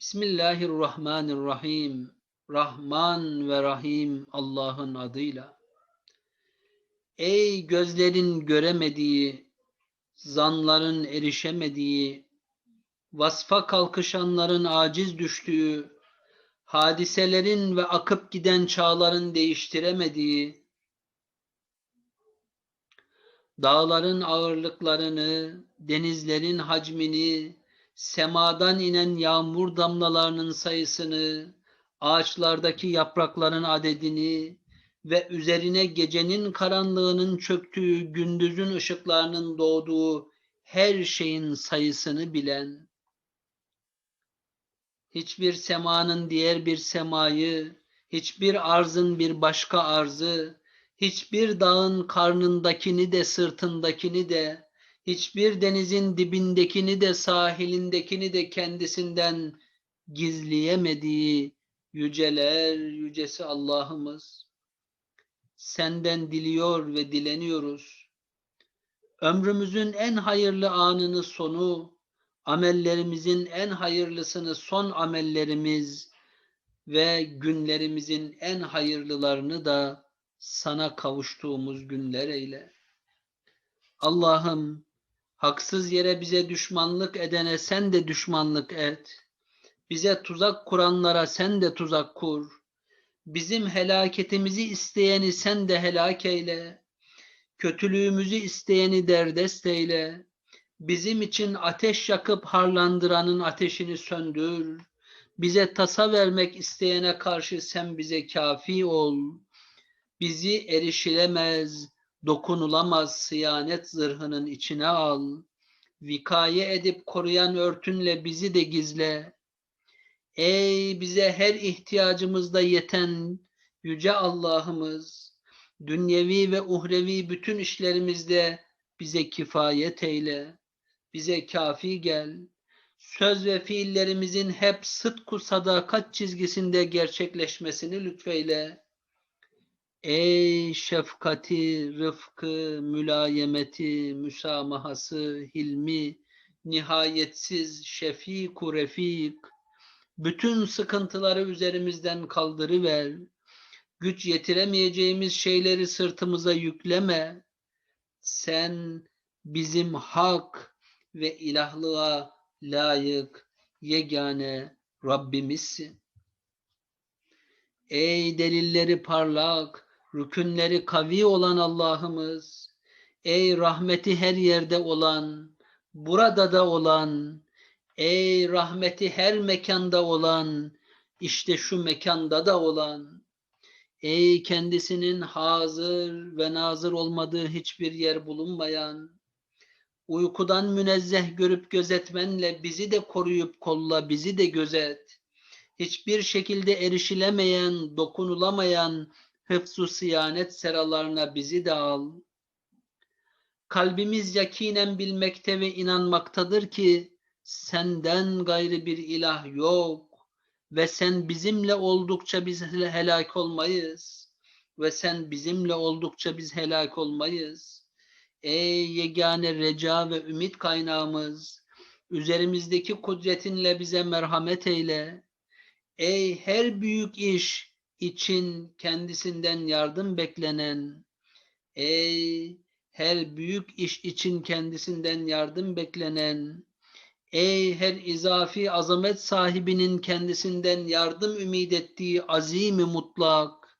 Bismillahirrahmanirrahim. Rahman ve Rahim Allah'ın adıyla. Ey gözlerin göremediği, zanların erişemediği, vasfa kalkışanların aciz düştüğü, hadiselerin ve akıp giden çağların değiştiremediği, dağların ağırlıklarını, denizlerin hacmini, semadan inen yağmur damlalarının sayısını, ağaçlardaki yaprakların adedini ve üzerine gecenin karanlığının çöktüğü, gündüzün ışıklarının doğduğu her şeyin sayısını bilen, hiçbir semanın diğer bir semayı, hiçbir arzın bir başka arzı, hiçbir dağın karnındakini de sırtındakini de, hiçbir denizin dibindekini de sahilindekini de kendisinden gizleyemediği yüceler yücesi Allah'ımız. Senden diliyor ve dileniyoruz. Ömrümüzün en hayırlı anını sonu, amellerimizin en hayırlısını son amellerimiz ve günlerimizin en hayırlılarını da sana kavuştuğumuz günler eyle. Allah'ım haksız yere bize düşmanlık edene sen de düşmanlık et. Bize tuzak kuranlara sen de tuzak kur. Bizim helaketimizi isteyeni sen de helak eyle. Kötülüğümüzü isteyeni derdest eyle. Bizim için ateş yakıp harlandıranın ateşini söndür. Bize tasa vermek isteyene karşı sen bize kafi ol. Bizi erişilemez, dokunulamaz sıyanet zırhının içine al. Vikaye edip koruyan örtünle bizi de gizle. Ey bize her ihtiyacımızda yeten yüce Allah'ımız, dünyevi ve uhrevi bütün işlerimizde bize kifayet eyle, bize kafi gel. Söz ve fiillerimizin hep sıdku sadakat çizgisinde gerçekleşmesini lütfeyle. Ey şefkati, rıfkı, mülayemeti, müsamahası, hilmi, nihayetsiz şefiku refik, bütün sıkıntıları üzerimizden kaldırıver. Güç yetiremeyeceğimiz şeyleri sırtımıza yükleme. Sen bizim hak ve ilahlığa layık yegane Rabbimizsin. Ey delilleri parlak, rükünleri kavi olan Allah'ımız, ey rahmeti her yerde olan, burada da olan, ey rahmeti her mekanda olan, işte şu mekanda da olan, ey kendisinin hazır ve nazır olmadığı hiçbir yer bulunmayan, uykudan münezzeh görüp gözetmenle bizi de koruyup kolla, bizi de gözet. Hiçbir şekilde erişilemeyen, dokunulamayan hıfzu siyanet seralarına bizi de al. Kalbimiz yakinen bilmekte ve inanmaktadır ki senden gayrı bir ilah yok ve sen bizimle oldukça biz helak olmayız ve sen bizimle oldukça biz helak olmayız. Ey yegane reca ve ümit kaynağımız, üzerimizdeki kudretinle bize merhamet eyle. Ey her büyük iş için kendisinden yardım beklenen, ey her büyük iş için kendisinden yardım beklenen, ey her izafi azamet sahibinin kendisinden yardım ümit ettiği azimi mutlak,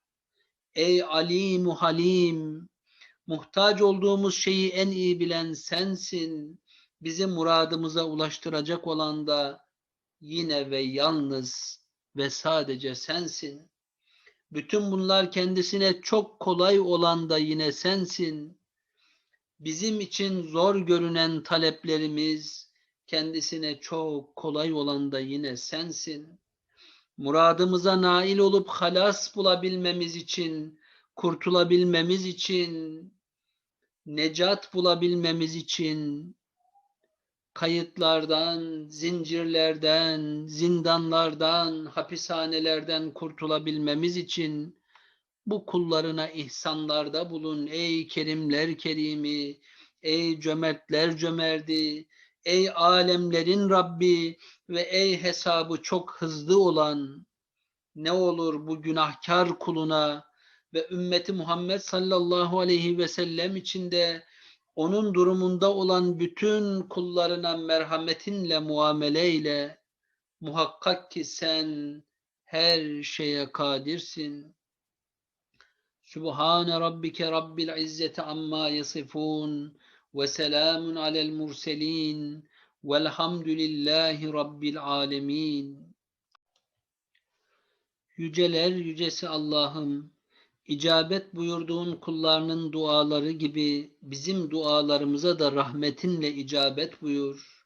ey alimu halim, muhtaç olduğumuz şeyi en iyi bilen sensin, bizi muradımıza ulaştıracak olan da yine ve yalnız ve sadece sensin. Bütün bunlar kendisine çok kolay olan da yine sensin. Bizim için zor görünen taleplerimiz kendisine çok kolay olan da yine sensin. Muradımıza nail olup halas bulabilmemiz için, kurtulabilmemiz için, necat bulabilmemiz için kayıtlardan, zincirlerden, zindanlardan, hapishanelerden kurtulabilmemiz için bu kullarına ihsanlarda bulun. Ey kerimler kerimi, ey cömertler cömerdi, Ey alemlerin Rabbi ve ey hesabı çok hızlı olan ne olur bu günahkar kuluna ve ümmeti Muhammed sallallahu aleyhi ve sellem içinde onun durumunda olan bütün kullarına merhametinle muameleyle muhakkak ki sen her şeye kadirsin. Sübhane rabbike rabbil izzeti amma yasifun ve selamun alel murselin velhamdülillahi rabbil alemin. Yüceler yücesi Allah'ım, icabet buyurduğun kullarının duaları gibi bizim dualarımıza da rahmetinle icabet buyur.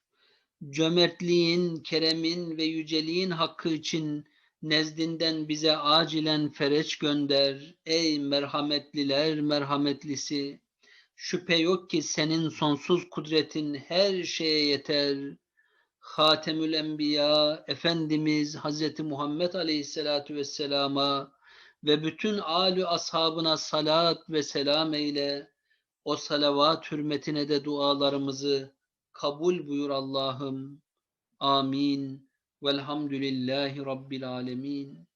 Cömertliğin, keremin ve yüceliğin hakkı için nezdinden bize acilen fereç gönder. Ey merhametliler merhametlisi! Şüphe yok ki senin sonsuz kudretin her şeye yeter. Hatemül Enbiya Efendimiz Hazreti Muhammed Aleyhisselatü Vesselam'a ve bütün âlü ashabına salat ve selam eyle. O salavat hürmetine de dualarımızı kabul buyur Allah'ım. Amin. Velhamdülillahi Rabbil alemin.